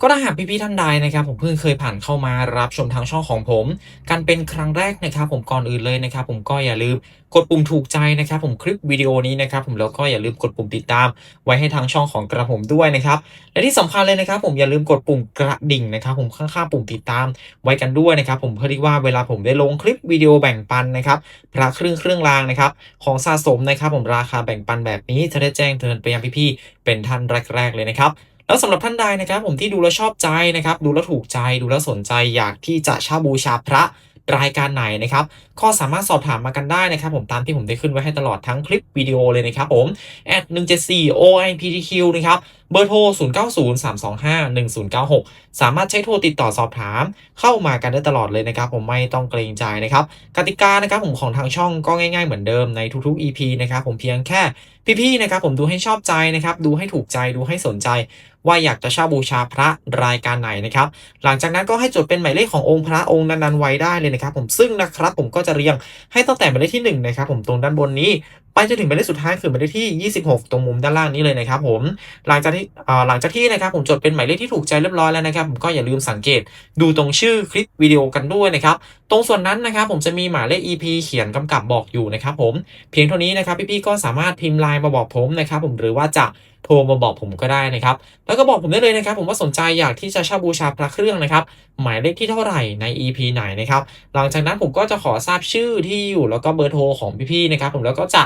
ก็ถ้าหากพี่ๆท่านใดนะครับผมเพิ่งเคยผ่านเข้ามารับชมทางช่องของผม กันเป็นครั้งแรกนะครับผมก่อนอื่นเลยนะครับผมก็อย่าลืมกดปุ่มถูกใจนะครับผมคลิปวิดีโอนี้นะครับผมแล้วก็อย่าลืมกดปุ่มติดตาม ไว้ให้ทางช่องของกระผมด้วยนะครับและที่สำคัญเลยนะครับ ผมอย่าลืมกดปุ่มกระดิ่งนะครับผมข้างๆปุ่มติดตามไว้กันด้วยนะครับผมเพื่อที่ว่าเวลาผมได้ลงคลิปวิดีโอแบ่งปันนะครับพระเครื่องเครื่องรางนะครับของสะสมนะครับผมราคาแบ่งปันแบบนี้จะได้แจ้งเตือนไปยังพี่ๆเป็นท่านแรก ๆ เลยนะครับ แล้วสำหรับท่านใดนะครับผมที่ดูแล้วชอบใจนะครับดูแล้วถูกใจดูแล้วสนใจอยากที่จะช่าบูชาพระรายการไหนนะครับก็สามารถสอบถามมากันได้นะครับ ผมตามที่ผมได้ขึ้นไว้ให้ตลอดทั้งคลิปวิดีโอเลยนะครับผม at 174 OIPTQ นะครับเบอร์โทร 0903251096 สามารถใช้โทรติดต่อสอบถามเข้ามากันได้ตลอดเลยนะครับ ผมไม่ต้องเกรงใจนะครับ กติกานะครับผมของทางช่องก็ง่าย ๆ เหมือนเดิมในทุกๆ EP นะครับผมเพียงแค่พี่ๆนะครับผมดูให้ชอบใจนะครับดูให้ถูกใจดูให้สนใจ ว่าอยากจะเช่าบูชาพระรายการไหนนะครับ หลังจากนั้นก็ให้จดเป็นหมายเลขขององค์พระองค์นั้นๆไว้ได้เลยนะครับ ผมซึ่งนะครับผมก็จะเรียงให้ตั้งแต่หมายเลขที่หนึ่งนะครับผมตรงด้านบนนี้ไปจนถึงหมายเลขสุดท้ายคือหมายเลขที่ 26 ตรงมุมด้านล่างนี้เลยนะครับผมหลังจากที่หลังจากที่นะครับผมจดเป็นหมายเลขที่ถูกใจเรียบร้อยแล้วนะครับผมก็อย่าลืมสังเกตดูตรงชื่อคลิปวิดีโอกันด้วยนะครับตรงส่วนนั้นนะครับผมจะมีหมายเลข EP เขียนกำกับบอกอยู่นะครับผมเพียงเท่านี้นะครับพี่ๆก็สามารถพิมพ์ไลน์มาบอกผมนะครับผมหรือว่าจะ โทรมาบอกผมก็ได้นะครับ แล้วก็บอกผมได้เลยนะครับ ผมว่าสนใจอยากที่จะเช่าบูชาพระเครื่องนะครับ หมายเลขที่เท่าไหร่ใน EP ไหนนะครับ หลังจากนั้นผมก็จะขอทราบชื่อที่อยู่แล้วก็เบอร์โทรของพี่ๆนะครับ ผมแล้วก็จะ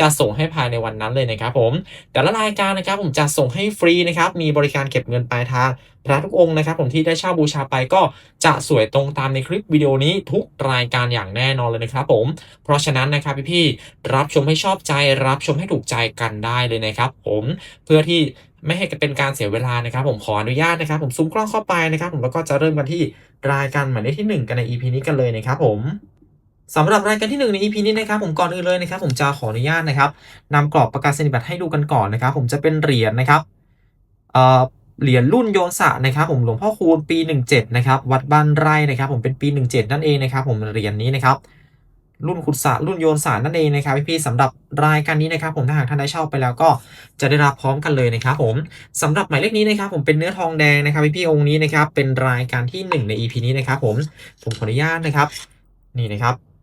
จะส่งให้ภายในวันนั้นเลยนะครับผม แต่ละรายการนะครับผมจะส่งให้ฟรีนะครับ มีบริการเก็บเงินปลายทาง พระทุกองค์นะครับผมที่ได้เช่าบูชาไปก็จะสวยตรงตามในคลิปวิดีโอนี้ทุกรายการอย่างแน่นอนเลยนะครับผม เพราะฉะนั้นนะครับพี่ๆรับชมให้ชอบใจ รับชมให้ถูกใจกันได้เลยนะครับ ผมเพื่อที่ไม่ให้เป็นการเสียเวลานะครับ ผมขออนุญาตนะครับ ผมซูมกล้องเข้าไปนะครับ ผมแล้วก็จะเริ่มกันที่รายการหมายเลขที่หนึ่งกันใน EP นี้กันเลยนะครับผม สำหรับรายการที่ 1 ใน EP นี้นะครับผมก่อนอื่นเลยนะครับ ผมจะขออนุญาตนะครับนำกรอบประกาศนียบัตรให้ดูกันก่อนนะครับ ผมจะเป็นเหรียญนะครับเอ่อเหรียญรุ่นโยนสะนะครับผมหลวงพ่อคูณปี 17นะครับวัดบ้านไร่นะครับ ผมเป็นปี 17 นั่นเองนะครับ ผมเหรียญนี้นะครับรุ่นขุดสะรุ่นโยนสารนั่นเองนะครับพี่ๆสำหรับรายการนี้นะครับ ผมถ้าหากท่านได้เช่าไปแล้วก็จะได้รับพร้อมกันเลยนะครับผมสำหรับหมายเลขนี้นะครับ ผมเป็นเนื้อทองแดงนะครับพี่ๆองค์นี้นะครับเป็นรายการที่ 1 ใน EP นี้นะครับ ผมผมขออนุญาตนะครับ นี่นะครับ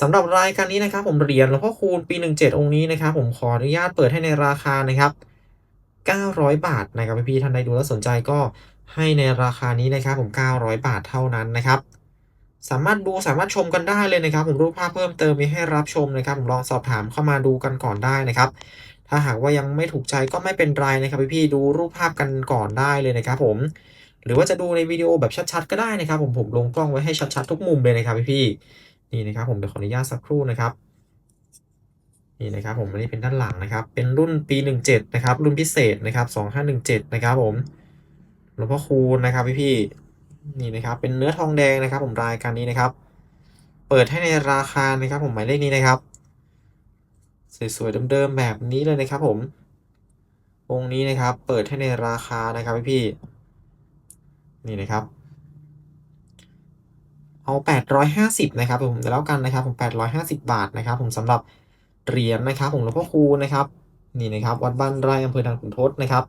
สำหรับรายการนี้นะครับผมเหรียญหลวงพ่อคูณปี 17 องค์นี้นะครับผมขออนุญาตเปิดให้ในราคานะครับ 900 บาทนะครับพี่ท่านใดดูแล้วสนใจก็ให้ในราคานี้นะครับผม 900 บาทเท่านั้นนะครับ สามารถดูสามารถชมกันได้เลยนะครับ ผมรูปภาพเพิ่มเติมมีให้รับชมนะครับ ผมลองสอบถามเข้ามาดูกันก่อนได้นะครับ ถ้าหากว่ายังไม่ถูกใจก็ไม่เป็นไรนะครับพี่ๆดูรูปภาพกันก่อนได้เลยนะครับ ผม หรือว่าจะดูในวิดีโอแบบชัดๆ ก็ได้นะครับ ผมผมลงกล้องไว้ให้ชัดๆ ทุกมุมเลยนะครับพี่ๆ นี่นะครับผมเดี๋ยวขออนุญาตสักครู่นะครับนี่นะครับผมอันนี้เป็นด้านหลังนะครับ เป็นรุ่นปี 17 นะครับ รุ่นพิเศษนะครับ 2517 นะครับผมหลวงพ่อคูณนะครับพี่ๆนี่นะครับเป็นเนื้อทองแดงนะครับ ผมรายการนี้นะครับ เปิดให้ในราคานะครับ ผมหมายเลขนี้นะครับสวยๆเดิมๆแบบนี้เลยนะครับ ผมองค์นี้นะครับ เปิดให้ในราคานะครับพี่ๆนี่นะครับ เอา 850 นะครับผมแล้วกันนะครับผม 850 บาทนะครับผมสำหรับเหรียญนะครับผมหลวงพ่อคูณนะครับนี่นะครับวัดบ้านไร่อำเภอด่านขุนทดนะครับ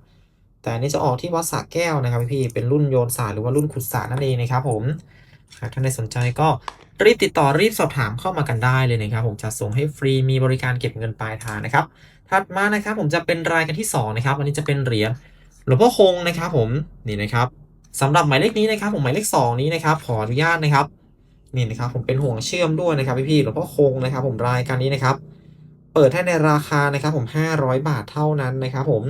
แต่อันนี้จะออกที่วัดสระแก้วนะครับพี่เป็นรุ่นโยนสารหรือว่ารุ่นขุดสระนั่นเองนะครับผมหากท่านใดสนใจก็รีบติดต่อรีบสอบถามเข้ามากันได้เลยนะครับ ผมจะส่งให้ฟรีมีบริการเก็บเงินปลายทางนะครับ ถัดมานะครับผมจะเป็นรายการที่สองนะครับ อันนี้จะเป็นเหรียญหลวงพ่อคงนะครับ ผมนี่นะครับสำหรับหมายเลขนี้นะครับ ผมหมายเลขสองนี้นะครับ ขออนุญาตนะครับ นี่นะครับผมเป็นห่วงเชื่อมด้วยนะครับพี่ๆหลวงพ่อคงนะครับ ผมรายการนี้นะครับ เปิดให้ในราคานะครับ ผม 500 บาทเท่านั้นนะครับ ผม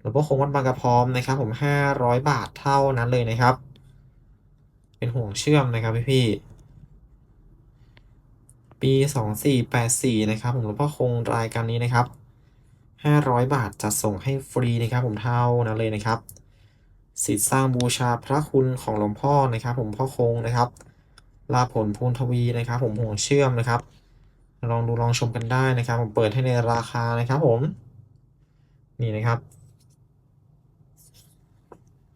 หลวงพ่อคงวัดบางกระพร้อมนะครับ ผม 500 บาทเท่านั้นเลยนะครับ เป็นห่วงเชื่อมนะครับพี่ๆปี2484นะครับ ผมหลวงพ่อคงรายการนี้นะครับ 500 บาทจะส่งให้ฟรีนะครับ ผมเท่านั้นเลยนะครับสิทธิ์สร้างบูชาพระคุณของหลวงพ่อนะครับ ผมพ่อคงนะครับ ลาผลพูนทวีนะครับ ผมห่วงเชื่อมนะครับ ลองดูลองชมกันได้นะครับ ผมเปิดให้ในราคานะครับผม นี่นะครับ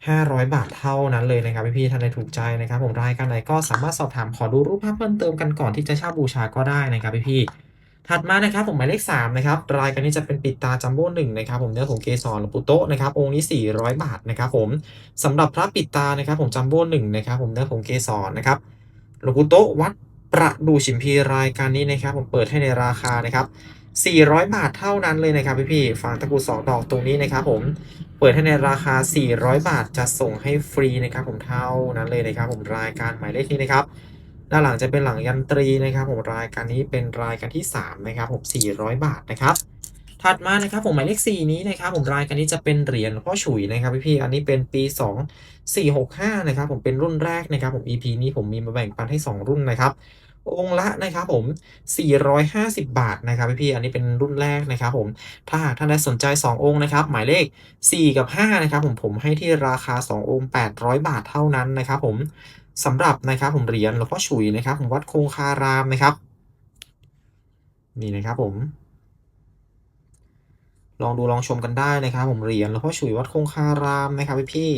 500บาทเท่านั้นเลยนะครับพี่ๆท่านใดถูกใจนะครับ ผมรายการไหนก็สามารถสอบถามขอดูรูปภาพเพิ่มเติมกันก่อนที่จะเช่าบูชาก็ได้นะครับพี่ๆถัดมานะครับผมหมายเลข3นะครับรายการนี้จะเป็นปิดตาจัมโบ้1นะครับผมเนื้อผงเกสรหลวงปู่โตะนะครับองค์นี้ 400 บาทนะครับผมสำหรับพระปิดตานะครับผมจัมโบ้1นะครับผมเนื้อผงเกสรนะครับ ลวงปู่โตวัดประดูฉิมพีรายการนี้นะครับ ผมเปิดให้ในราคานะครับ400 บาทเท่านั้นเลยนะครับพี่ๆฝางตะกรุด2ดอกตรงนี้นะครับผมเปิดให้ในราคา 400 บาทจะส่งให้ฟรีนะครับผมเท่านั้นเลยนะครับ ผมรายการหมายเลขนี้นะครับด้านหลังจะเป็นหลังยันตรีนะครับ ผมรายการนี้เป็นรายการที่ 3 นะครับผม400 บาทนะครับ ถัดมานะครับผมหมายเลข 4 นี้นะครับผมรายการนี้จะเป็นเหรียญพ่อฉุยนะครับพี่ๆอันนี้เป็นปี 2 4 6 5นะครับผมเป็นรุ่นแรกนะครับผม EP นี้ผมมีมาแบ่งปันให้ 2 รุ่นนะครับองค์ละนะครับผม 450 บาทนะครับพี่ๆอันนี้เป็นรุ่นแรกนะครับผม ถ้าหากท่านใดสนใจ 2 องค์นะครับ หมายเลข 4 กับ 5 นะครับผม ผมให้ที่ราคา 2 องค์ 800 บาทเท่านั้นนะครับผมสำหรับนะครับผมเหรียญหลวงพ่อฉุยนะครับผมวัดคงคารามนะครับ นี่นะครับผม ลองดูลองชมกันได้นะครับผมเหรียญหลวงพ่อฉุยวัดคงคารามนะครับพี่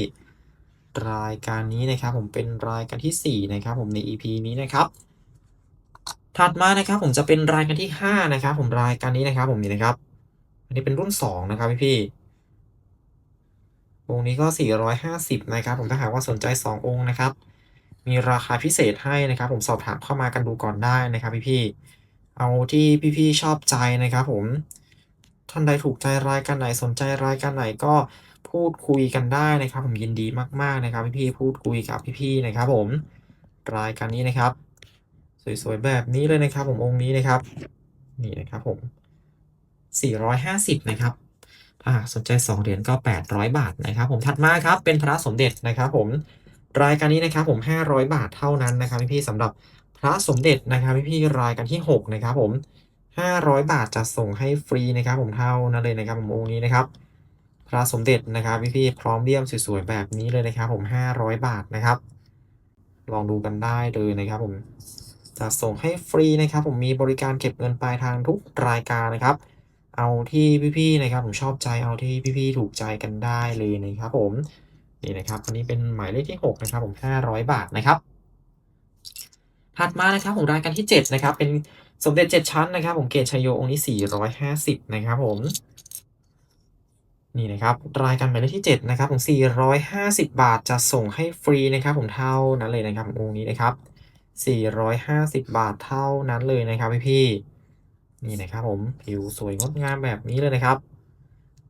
ๆรายการนี้นะครับผมเป็นรายการที่ 4 นะครับผมใน EP นี้นะครับ ถัดมานะครับผมจะเป็นรายการที่ 5 นะครับผมรายการนี้นะครับผมนี่นะครับ อันนี้เป็นรุ่น 2 นะครับพี่ๆวงค์นี้ก็ 450 นะครับผมถ้าหากว่าสนใจ 2 องค์นะครับ มีราคาพิเศษให้นะครับ ผมสอบถามเข้ามากันดูก่อนได้นะครับพี่ๆเอาที่พี่ๆชอบใจนะครับผม ท่านใดถูกใจรายการไหนสนใจรายการไหนก็พูดคุยกันได้นะครับ ผมยินดีมากๆนะครับ พี่ๆพูดคุยกับพี่ๆนะครับ ผมรายการนี้นะครับ สวยๆแบบนี้เลยนะครับ ผมองค์นี้นะครับ นี่นะครับผม 450 นะครับถ้าสนใจ 2 เหรียญก็ 800 บาทนะครับ ผมถัดมาครับเป็นพระสมเด็จนะครับ ผมรายการนี้นะครับผม 500 บาทเท่านั้นนะครับพี่ๆสำหรับพระสมเด็จนะครับพี่ๆรายการที่ 6 นะครับ ผม 500 บาทจะส่งให้ฟรีนะครับผมเท่านั้นเลยนะครับผมองค์นี้นะครับพระสมเด็จนะครับพี่ๆพร้อมเลี่ยมสวยๆแบบนี้เลยนะครับ ผม 500 บาทนะครับ ลองดูกันได้เลยนะครับ ผมจะส่งให้ฟรีนะครับ ผมมีบริการเก็บเงินปลายทางทุกรายการนะครับ เอาที่พี่ๆนะครับ ผมชอบใจเอาที่พี่ๆถูกใจกันได้เลยนะครับ ผมนี่นะครับอันนี้เป็นหมายเลขที่ 6 นะครับ ผม 500 บาทนะครับ ถัดมานะครับผมรายการที่ 7 นะครับ เป็น สมเด็จ7ชั้นนะครับผมเกตชัยโยองค์นี้450นะครับผมนี่นะครับรายการหมายเลขที่ 7 นะครับผม450 บาทจะส่งให้ฟรีนะครับผมเท่านั้นเลยนะครับองค์นี้นะครับ 450 บาทเท่านั้นเลยนะครับพี่ๆนี่นะครับผมผิวสวยงดงามแบบนี้เลยนะครับ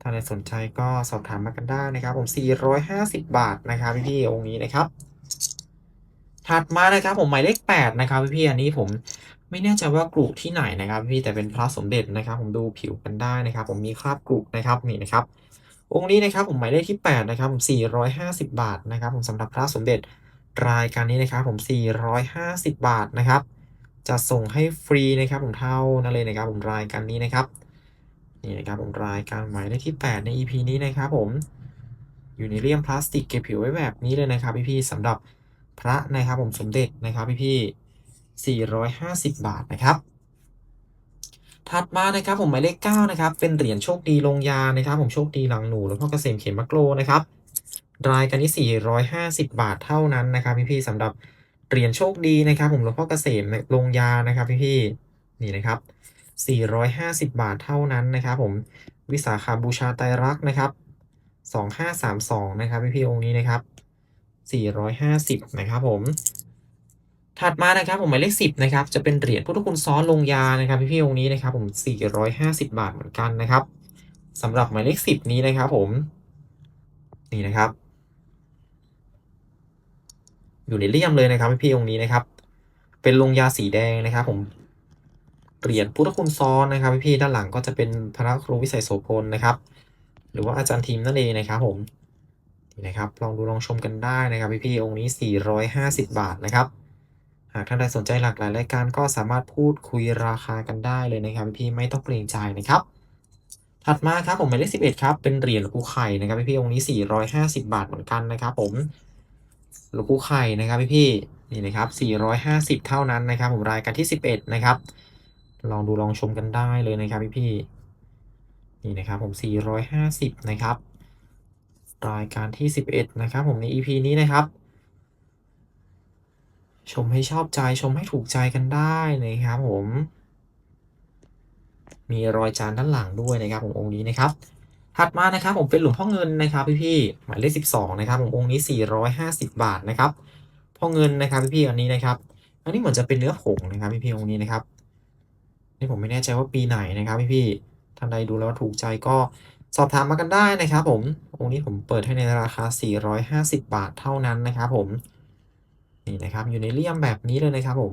ถ้าใครสนใจก็สอบถามมากันได้นะครับ ผม 450 บาทนะครับพี่ๆองค์นี้นะครับ ถัดมานะครับผมหมายเลข 8 นะครับพี่ๆอันนี้ผม ไม่แน่ใจว่ากรุที่ไหนนะครับพี่แต่เป็นพระสมเด็จนะครับผมดูผิวกันได้นะครับ ผมมีคราบกรุนะครับนี่นะครับองค์นี้นะครับผมหมายเลขที่8นะครับผม450 บาทนะครับ ผมสำหรับพระสมเด็จรายการนี้นะครับ ผม 450 บาทนะครับ จะส่งให้ฟรีนะครับ ผมเท่านั้นเลยนะครับ ผมรายการนี้นะครับนี่นะครับผมรายการหมายเลขที่ 8 ใน EP นี้นะครับ ผมอยู่ในเลี่ยมพลาสติกเก็บผิวไว้แบบนี้เลยนะครับพี่ๆสำหรับพระนะครับผมสมเด็จนะครับพี่ๆ 450 บาทนะครับถัดมานะครับผมหมายเลข9นะครับเป็นเหรียญโชคดีลงยานะครับผมโชคดีหลังหนูแล้วก็เกษมเขมมะโกลนะครับรายการนี้450 บาทเท่านั้นนะครับพี่ๆสำหรับเหรียญโชคดีนะครับผมหลวงพ่อเกษมลงยานะครับพี่ๆนี่นะครับ 450 บาทเท่านั้นนะครับผมวิสาขาบูชาไตรรักนะครับ 2532นะครับพี่ๆองค์นี้นะครับ 450 นะครับผม ถัดมานะครับผมหมายเลข10นะครับจะเป็นเหรียญพุทธคุณซ้อนลงยานะครับพี่ๆองค์นี้นะครับผม450บาทเหมือนกันนะครับสำหรับหมายเลข10นี้นะครับผมนี่นะครับ อยู่ในเลี่ยมเลยนะครับพี่ๆองค์นี้นะครับ เป็นลงยาสีแดงนะครับ ผมเหรียญพุทธคุณซ้อนนะครับพี่ๆด้านหลังก็จะเป็นพระครูวิสัยโสพลนะครับ หรือว่าอาจารย์ทีมนั่นเองนะครับ ผมนี่นะครับ ลองดูลองชมกันได้นะครับ พี่ๆองค์นี้ 450 บาทนะครับากท่านใดสนใจหลากหลายรายการก็สามารถพูดคุยราคากันได้เลยนะครับพี่ไม่ต้องเกรงใจนะครับ ถัดมาครับผมหมายเลข11ครับเป็นเหรียญหลวงปู่ไข่นะครับพี่ๆองค์นี้450บาทเหมือนกันนะครับผมหลวงปู่ไข่นะครับพี่นี่นะครับ450เท่านั้นนะครับ ผมรายการที่11นะครับลองดูลองชมกันได้เลยนะครับพี่ๆนี่นะครับผม450นะครับรายการที่11นะครับผมใน EP นี้นะครับ ชมให้ชอบใจชมให้ถูกใจกันได้นะครับผม มีรอยจานด้านหลังด้วยนะครับผมองค์นี้นะครับ ถัดมานะครับผมเป็นหลวงพ่อเงินนะครับพี่ๆหมายเลข12นะครับผมองค์นี้ 450 บาทนะครับพ่อเงินนะครับพี่ๆอันนี้นะครับ อันนี้เหมือนจะเป็นเนื้อผงนะครับพี่ๆองค์นี้นะครับนี่ผมไม่แน่ใจว่าปีไหนนะครับพี่ๆท่านใดดูแล้วถูกใจก็สอบถามมากันได้นะครับผมองค์นี้ผมเปิดให้ในราคา 450 บาทเท่านั้นนะครับผม นี่นะครับอยู่ในเลี่ยมแบบนี้เลยนะครับผม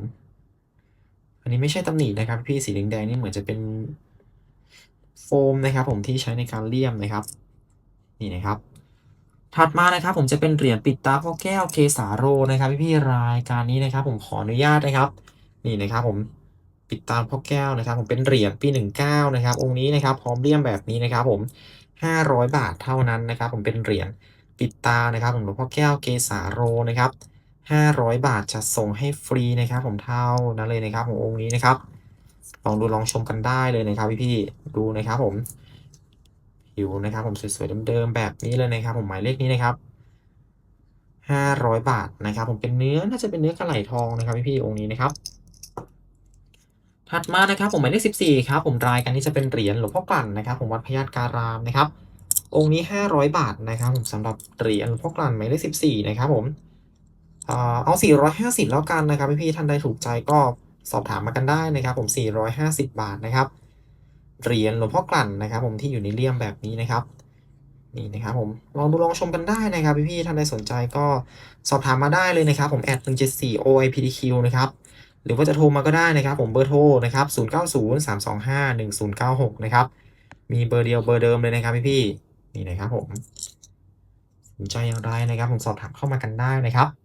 อันนี้ไม่ใช่ตำหนินะครับ พี่สีแดงๆนี่เหมือนจะเป็นโฟมนะครับผมที่ใช้ในการเลี่ยมนะครับ นี่นะครับ ถัดมานะครับผมจะเป็นเหรียญปิดตาพ่อแก้วเคสาโรนะครับ พี่ๆรายการนี้นะครับ ผมขออนุญาตนะครับ นี่นะครับผมปิดตาพ่อแก้วนะครับ ผมเป็นเหรียญปี 19 นะครับ องค์นี้นะครับ พร้อมเลี่ยมแบบนี้นะครับ ผม 500 บาทเท่านั้นนะครับ ผมเป็นเหรียญปิดตานะครับผมหลวงพ่อแก้วเกสาโรนะครับ 500 บาทจะส่งให้ฟรีนะครับ ผมเท่านั้นเลยนะครับขององค์นี้นะครับ ลองดูลองชมกันได้เลยนะครับพี่ๆดูนะครับผมผิวนะครับ ผมสวยๆเดิมๆแบบนี้เลยนะครับ ผมหมายเลขนี้นะครับ 500 บาทนะครับ ผมเป็นเนื้อน่าจะเป็นเนื้อกระไหลทองนะครับพี่ๆองค์นี้นะครับ ถัดมานะครับ ผมหมายเลข14ครับผมรายกันนี้จะเป็นเหรียญหลวงพ่อกลั่นนะครับ ผมวัดพญาการามนะครับ องค์นี้ 500 บาทนะครับ ผมสำหรับเหรียญหลวงพ่อกลั่นหมายเลข14นะครับผม เอา 450 แล้วกันนะครับพี่ๆท่านใดถูกใจก็สอบถามมากันได้นะครับผม 450 บาทนะครับ เหรียญหลวงพ่อกลั่นนะครับ ผมที่อยู่ในเลี่ยมแบบนี้นะครับนี่นะครับผมลองดูลองชมกันได้นะครับพี่ๆท่านใดสนใจก็สอบถามมาได้เลยนะครับ ผมแอด174 OIPDQ นะครับหรือว่าจะโทรมาก็ได้นะครับ ผมเบอร์โทรนะครับ 0903251096 นะครับ มีเบอร์เดียวเบอร์เดิมเลยนะครับพี่ๆนี่นะครับผมสนใจอย่างไรนะครับ ผมสอบถามเข้ามากันได้นะครับ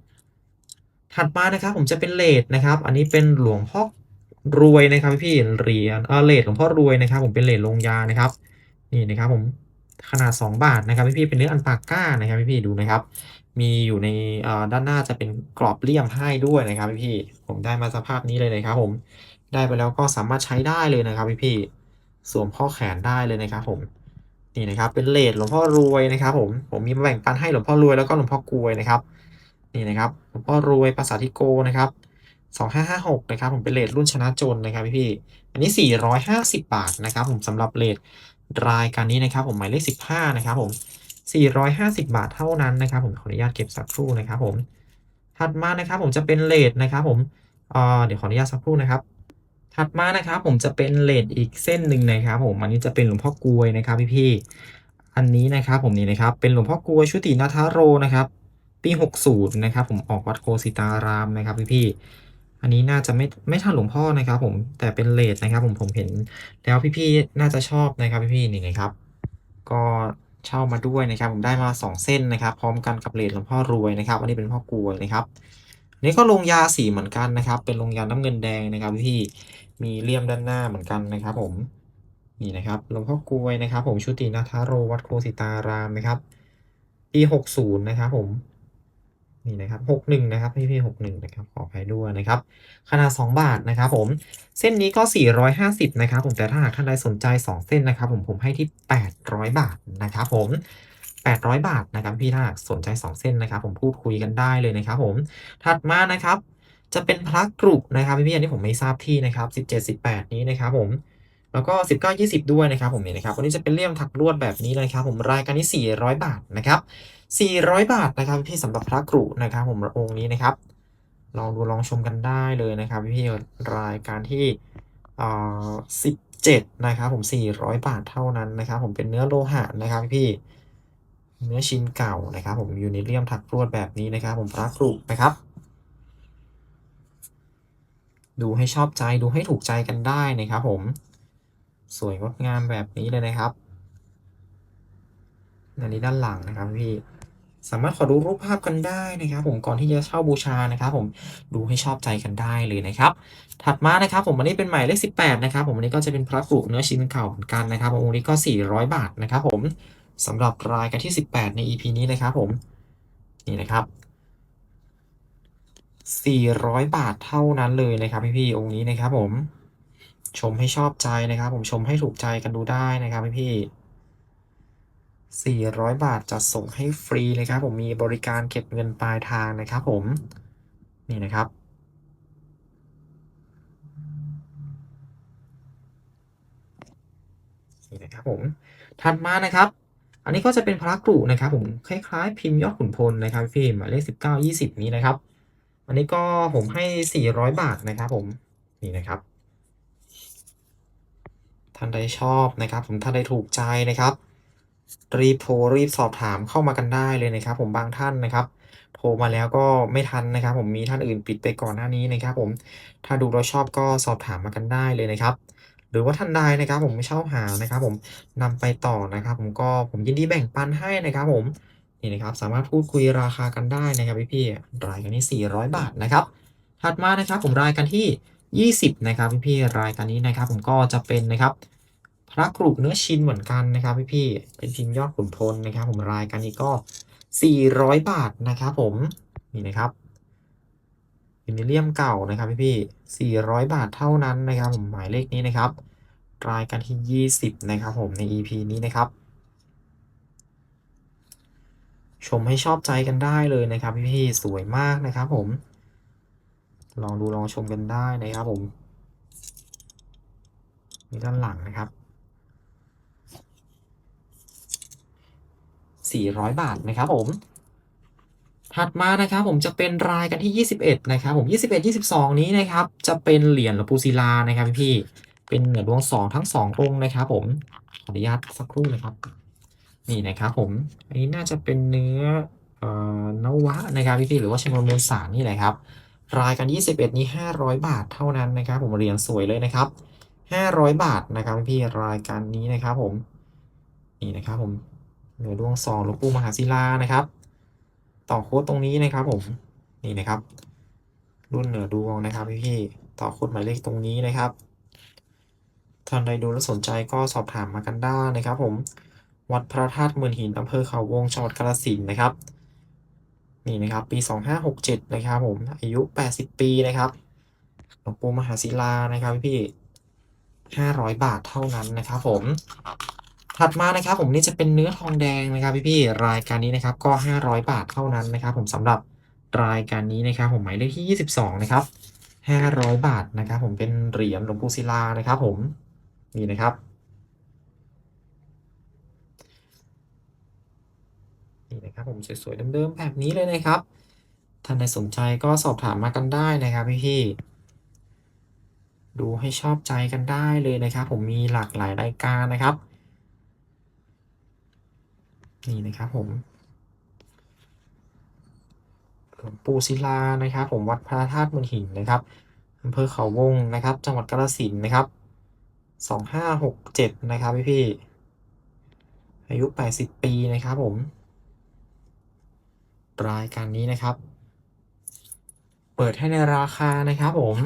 ถัดมานะครับผมจะเป็นเลทนะครับ อันนี้เป็นหลวงพ่อรวยนะครับพี่เหรียญเออเลทหลวงพ่อรวยนะครับ ผมเป็นเลทลงยานะครับ นี่นะครับผมขนาด 2 บาทนะครับพี่ๆเป็นเนื้ออันปากก้านะครับพี่ๆดูนะครับ มีอยู่ในเออด้านหน้าจะเป็นกรอบเลี่ยมให้ด้วยนะครับพี่ๆผมได้มาสภาพนี้เลยนะครับ ผมได้ไปแล้วก็สามารถใช้ได้เลยนะครับพี่ๆสวมข้อแขนได้เลยนะครับ ผมนี่นะครับเป็นเลทหลวงพ่อรวยนะครับ ผมผมมีมาแบ่งปันให้หลวงพ่อรวยแล้วก็หลวงพ่อกลวยนะครับ นี่นะครับหลวงพ่อรวยภาษาทิโกนะครับ2556นะครับผมเป็นเลทรุ่นชนะจนนะครับพี่ๆอันนี้ 450 บาทนะครับผมสำหรับเลทรายการนี้นะครับผมหมายเลข15นะครับผม450 บาทเท่านั้นนะครับ ผมขออนุญาตเก็บสักครู่นะครับผมถัดมานะครับผมจะเป็นเลทนะครับผมเดี๋ยวขออนุญาตสักครู่นะครับ ถัดมานะครับผมจะเป็นเลดอีกเส้นหนึ่งนะครับผมอันนี้จะเป็นหลวงพ่อกลวยนะครับพี่ๆอันนี้นะครับผมนี่นะครับเป็นหลวงพ่อกลวยชุตินาทาโรนะครับ ปี 60 นะครับ ผมออกวัดโคสิตารามนะครับพี่ๆอันนี้น่าจะไม่ไม่ทันหลวงพ่อนะครับผมแต่เป็นเลดนะครับ ผมผมเห็น แล้วพี่ๆน่าจะชอบนะครับพี่ๆนี่นะครับ ก็เช่ามาด้วยนะครับ ผมได้มา 2 เส้นนะครับ พร้อมกันกับเลดหลวงพ่อรวยนะครับอันนี้เป็นพ่อกลวยนะครับอันนี้ก็ลงยาสีเหมือนกันนะครับ เป็นลงยาน้ำเงินแดงนะครับพี่ๆมีเลี่ยมด้านหน้าเหมือนกันนะครับ ผมนี่นะครับหลวงพ่อกลวยนะครับ ผมชุตินาทาโรวัดโคสิตารามนะครับปี60นะครับผม นี่นะครับ61นะครับพี่พี่61นะครับขออภัยด้วยนะครับขนาด2บาทนะครับผมเส้นนี้ก็450นะครับผมแต่ถ้าหากท่านใดสนใจ2เส้นนะครับผมผมให้ที่800บาทนะครับผม800 บาทนะครับพี่ถ้าหากสนใจ 2 เส้นนะครับ ผมพูดคุยกันได้เลยนะครับ ผมถัดมานะครับ จะเป็นพระกรุนะครับพี่ๆอันนี้ผมไม่ทราบที่นะครับ 17 18 นี้นะครับ ผมแล้วก็ 19 20 ด้วยนะครับ ผมนี่นะครับวันนี้จะเป็นเลี่ยมถักลวดแบบนี้เลยครับ ผมรายการนี้400 บาทนะครับ 400 บาทนะครับพี่สำหรับพระกรุนะครับ ผมองค์นี้นะครับลองดูลองชมกันได้เลยนะครับพี่รายการที่อ่อ17นะครับผม400บาทเท่านั้นนะครับผมเป็นเนื้อโลหะนะครับพี่เนื้อชิ้นเก่านะครับ ผมอยู่ในเลี่ยมถักลวดแบบนี้นะครับ ผมพระกรุนะครับ ดูให้ชอบใจดูให้ถูกใจกันได้นะครับ ผมสวยงดงามแบบนี้เลยนะครับอันนี้ด้านหลังนะครับพี่ สามารถขอดูรูปภาพกันได้นะครับ ผมก่อนที่จะเช่าบูชานะครับ ผมดูให้ชอบใจกันได้เลยนะครับ ถัดมานะครับ ผมอันนี้เป็นหมายเลข18 นะครับ ผมอันนี้ก็จะเป็นพระกรุเนื้อชิ้นเก่าเหมือนกันนะครับองค์นี้ก็ 400 บาทนะครับ ผมสำหรับรายการที่ 18 ใน EP นี้นะครับ ผมนี่นะครับ 400 บาทเท่านั้นเลยนะครับ พี่ๆองค์นี้นะครับ ผมชมให้ชอบใจนะครับ ผมชมให้ถูกใจกันดูได้นะครับพี่ 400 บาทจัดส่งให้ฟรีนะครับผมมีบริการเก็บเงินปลายทางนะครับผม นี่นะครับ นี่นะครับผม ถัดมานะครับ อันนี้ก็จะเป็นพระกรุนะครับผมคล้ายๆ พิมพ์ยอดขุนพลนะครับพี่หมเลข 19 20 นี้นะครับ อันนี้ก็ผมให้ 400 บาทนะครับผมนี่นะครับท่านใดชอบนะครับ ผมท่านใดถูกใจนะครับ รีบโทรรีบสอบถามเข้ามากันได้เลยนะครับ ผมบางท่านนะครับ โทรมาแล้วก็ไม่ทันนะครับ ผมมีท่านอื่นปิดไปก่อนหน้านี้นะครับ ผมถ้าดูเราชอบก็สอบถามมากันได้เลยนะครับ หรือว่าท่านใดนะครับ ผมไม่เช่าหานะครับ ผมนำไปต่อนะครับ ผมก็ผมยินดีแบ่งปันให้นะครับ ผมนี่นะครับ สามารถพูดคุยราคากันได้นะครับพี่พี่ๆรายกันที่400 บาทนะครับ ถัดมานะครับ ผมรายกันที่ 20 นะครับพี่พี่ๆรายการนี้นะครับ ผมก็จะเป็นนะครับ พระกรุเนื้อชินเหมือนกันนะครับพี่พี่เป็นพิมพ์ยอดขุนพลนะครับ ผมรายการนี้ก็ 400 บาทนะครับผมนี่นะครับพิมิเลียมเก่านะครับพี่พี่400 บาทเท่านั้นนะครับผมหมายเลขนี้นะครับ รายการที่ 20 นะครับผมใน EP นี้นะครับ ชมให้ชอบใจกันได้เลยนะครับพี่พี่สวยมากนะครับผม ลองดูลองชมกันได้นะครับผมนี่ด้านหลังนะครับ 400 บาทนะครับผมถัดมานะครับผมจะเป็นรายกันที่ 21 นะครับผม 21 22 นี้นะครับจะเป็นเหรียญหลวงปู่ศิลานะครับพี่เป็นเหนือดวงสองทั้งสององค์นะครับผมขออนุญาตสักครู่นะครับ นี่นะครับผมอันนี้น่าจะเป็นเนื้อเอ่อนวะนะครับพี่ๆหรือว่าชนวนมวลสารนี่แหละครับ รายกัน 21 นี้ 500 บาทเท่านั้นนะครับผมเหรียญสวยเลยนะครับ 500 บาทนะครับพี่รายการนี้นะครับผมนี่นะครับผม เหนือดวงสองหลวงปู่มหาศิลานะครับ ต่อโค้ดตรงนี้นะครับผมนี่นะครับ รุ่นเหนือดวงนะครับพี่ๆต่อโค้ดหมายเลขตรงนี้นะครับท่านใดดูแล้วสนใจก็สอบถามมากันได้นะครับ ผมวัดพระธาตุเมืองหินอำเภอเขาวงจังหวัดกาฬสินนะครับนี่นะครับ ปี 2567 นะครับผมอายุ 80 ปีนะครับหลวงปู่มหาศิลานะครับพี่ๆ500 บาทเท่านั้นนะครับผม ถัดมานะครับผมนี่จะเป็นเนื้อทองแดงนะครับพี่ๆรายการนี้นะครับก็ 500 บาทเท่านั้นนะครับ ผมสำหรับรายการนี้นะครับผมหมายเลขที่ 22 นะครับ 500 บาทนะครับผมเป็นเหรียญหลวงปู่ศิลานะครับผมนี่นะครับนี่นะครับผมสวยๆเดิมๆแบบนี้เลยนะครับท่านใดสนใจก็สอบถามมากันได้นะครับพี่ๆดูให้ชอบใจกันได้เลยนะครับ ผมมีหลากหลายรายการนะครับ นี่นะครับผมปูศิลานะครับ ผมวัดพระธาตุเมืองหินนะครับอำเภอเขาวงนะครับ จังหวัดกาฬสินนะครับสองห้าหกเจ็ดนะครับพี่พี่อายุแปดสิบปีนะครับผมรายการนี้นะครับ เปิดให้ในราคานะครับผม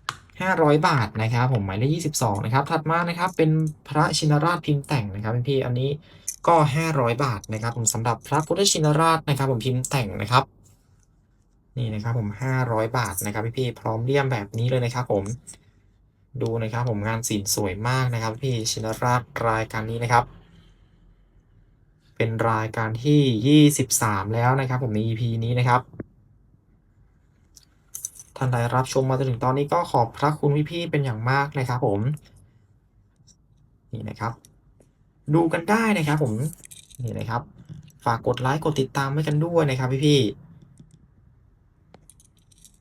500บาทนะครับ ผมหมายเลข22นะครับ ถัดมานะครับเป็นพระชินราชพิมพ์แต่งนะครับพี่ๆอันนี้ ก็ 500 บาทนะครับผมสำหรับพระพุทธชินราชนะครับ ผมพิมพ์แต่งนะครับ นี่นะครับผม 500 บาทนะครับพี่ๆพร้อมเลี่ยมแบบนี้เลยนะครับผมดูนะครับ ผมงานศิลป์สวยมากนะครับ พี่ชินราชรายการนี้นะครับ เป็นรายการที่ 23 แล้วนะครับ ผมใน EP นี้นะครับท่านใดรับชมมาจนถึงตอนนี้ก็ขอบพระคุณพี่ๆเป็นอย่างมากนะครับ ผม นี่นะครับ ดูกันได้นะครับ ผมนี่นะครับ ฝากกดไลค์กดติดตามไว้กันด้วยนะครับ พี่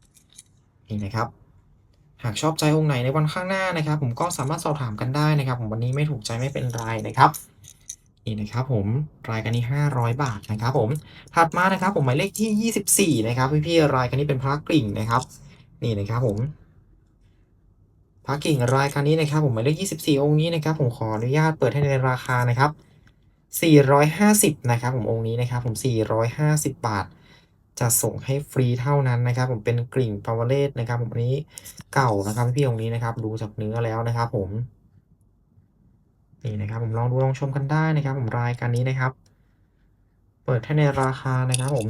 ๆนี่นะครับ หากชอบใจองค์ไหนในวันข้างหน้านะครับ ผมก็สามารถสอบถามกันได้นะครับ ผมวันนี้ไม่ถูกใจไม่เป็นไรนะครับนี่นะครับผมรายการนี้ 500 บาทนะครับผมถัดมานะครับ ผมหมายเลขที่ 24 นะครับพี่ๆรายการนี้เป็นพระกริ่งนะครับ นี่นะครับผม พระกิ่งรายการนี้นะครับผมหมายเลข24 องค์นี้นะครับผมขออนุญาตเปิดให้ในราคานะครับ450นะครับผมองค์นี้นะครับผม450 บาท จะส่งให้ฟรีเท่านั้นนะครับ ผมเป็นกริ่งปาวเลตนะครับ ผมนี้เก่านะครับพี่ๆองค์นี้นะครับดูจากเนื้อแล้วนะครับ ผมนี่นะครับ ผมลองดูลองชมกันได้นะครับ ผมรายการนี้นะครับ เปิดให้ในราคานะครับ ผม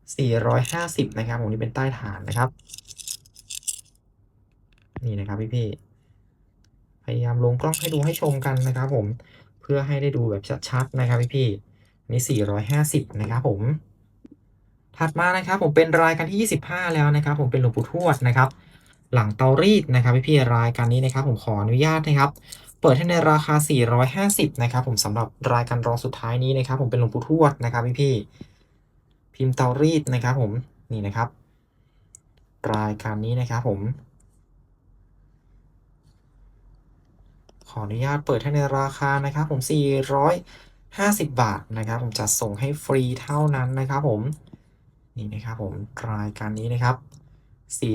450นะครับ ผมนี่เป็นใต้ฐานนะครับ นี่นะครับพี่ๆพยายามลงกล้องให้ดูให้ชมกันนะครับผมเพื่อให้ได้ดูแบบชัดๆนะครับพี่ๆอันนี้450 นะครับผม ถัดมานะครับผมเป็นรายการที่ 25 แล้วนะครับ ผมเป็นหลวงปู่ทวดนะครับ หลังเตารีดนะครับพี่ๆรายการนี้นะครับ ผมขออนุญาตนะครับเปิดให้ในราคา 450 นะครับ ผมสำหรับรายการรองสุดท้ายนี้นะครับ ผมเป็นหลวงปู่ทวดนะครับพี่ๆพิมพ์เตารีดนะครับ ผมนี่นะครับ รายการนี้นะครับ ผม ออนุญาตเปิดให้ในราคานะครับผม 450 บาทนะครับผมจะส่งให้ฟรีเท่านั้นนะครับผม นี่นะครับผมรายการนี้นะครับ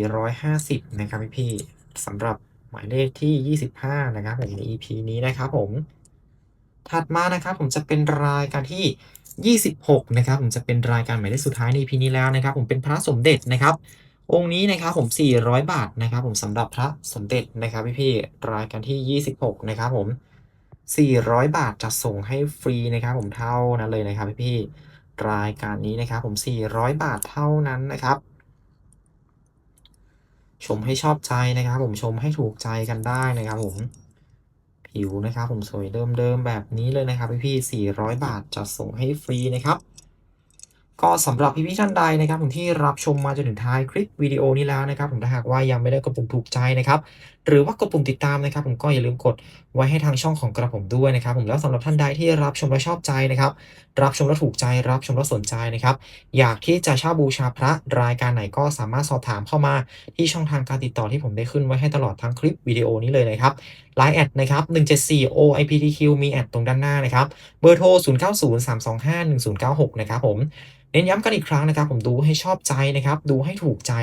450 นะครับพี่ๆสำหรับหมายเลขที่ 25 นะครับใน EP นี้นะครับผม ถัดมานะครับผมจะเป็นรายการที่ 26 นะครับผมจะเป็นรายการหมายเลขสุดท้ายใน EP นี้แล้วนะครับ ผมเป็นพระสมเด็จนะครับ องค์นี้นะครับผม 400 บาทนะครับผมสำหรับพระสมเด็จนะครับพี่ๆรายการที่ 26 นะครับผม 400 บาทจะส่งให้ฟรีนะครับผมเท่านั้นเลยนะครับพี่ๆรายการนี้นะครับผม 400 บาทเท่านั้นนะครับ ชมให้ชอบใจนะครับ ผมชมให้ถูกใจกันได้นะครับผมผิวนะครับผมสวยเดิมๆแบบนี้เลยนะครับพี่ๆ400 บาทจะส่งให้ฟรีนะครับ ก็สำหรับพี่ๆท่านใดนะครับผมที่รับชมมาจนถึงท้ายคลิปวิดีโอนี้แล้วนะครับผมถ้าหากว่ายังไม่ได้กดปุ่มถูกใจนะครับ หรือว่ากดปุ่มติดตามนะครับ ผมก็อย่าลืมกดไว้ให้ทางช่องของกระผมด้วยนะครับ ผมแล้วสำหรับท่านใดที่รับชมและชอบใจนะครับ รับชมแล้วถูกใจรับชมแล้วสนใจนะครับ อยากที่จะเช่าบูชาพระรายการไหนก็สามารถสอบถามเข้ามาที่ช่องทางการติดต่อที่ผมได้ขึ้นไว้ให้ตลอดทั้งคลิปวิดีโอนี้เลยนะครับ Line แอดนะครับ174 OIPTQ มีแอดตรงด้านหน้านะครับ เบอร์โทร 0903251096 นะครับผมเน้นย้ำกันอีกครั้งนะครับ ผมดูให้ชอบใจนะครับ ดูให้ถูกใจ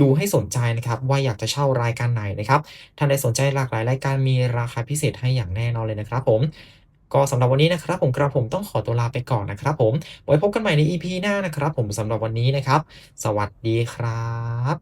ดูให้สนใจนะครับ ว่าอยากจะเช่ารายการไหนนะครับ ท่านใดสนใจหลากหลายรายการมีราคาพิเศษให้อย่างแน่นอนเลยนะครับผมก็สำหรับวันนี้นะครับผมกระผมต้องขอตัวลาไปก่อนนะครับผมไว้พบกันใหม่ใน EP หน้านะครับผมสำหรับวันนี้นะครับ สวัสดีครับ